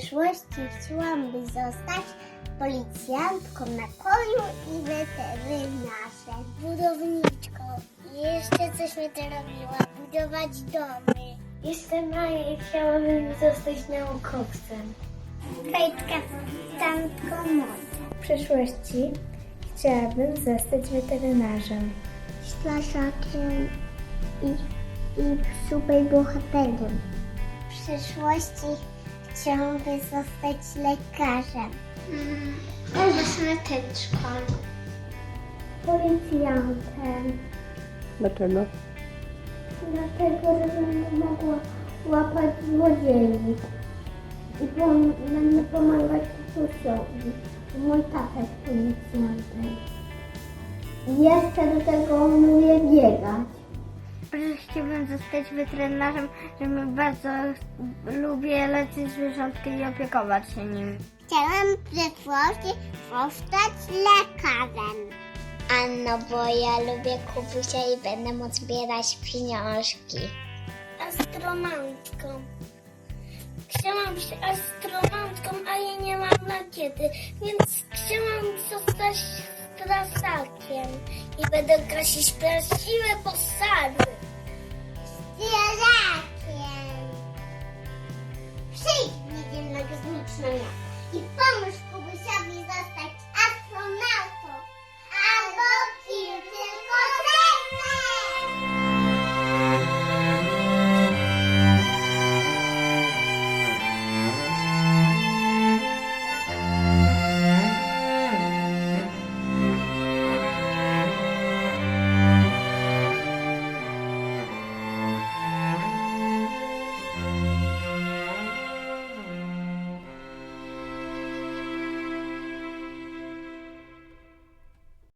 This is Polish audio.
chciałam zostać policjantką na koniu i weterynarzem, budowniczką. I jeszcze coś mi to robiła, budować domy. Jeszcze Maja chciałabym zostać naukowcem. Kajtka stanką mody. W przyszłości chciałabym zostać weterynarzem. Ślaszakiem i, i super bohaterem. W przyszłości chciałabym zostać lekarzem. Mm, kosmetyczką. Policjantem. Dlaczego? Dlatego, że będę mogła łapać złodziei. I pom- będę pomagać tatusiowi. Mój tata jest policjantem. I jeszcze do tego umie zostać weterynarzem, że bardzo lubię leczyć zwierzątki i opiekować się nim. Chciałam w przyszłości zostać lekarzem. A no bo ja lubię Kubusia i będę móc zbierać pieniążki. Astronautką. Chciałam być astronautką, ale nie mam na kiedy, więc chciałam zostać strażakiem i będę gasić prawdziwe pożary. điều.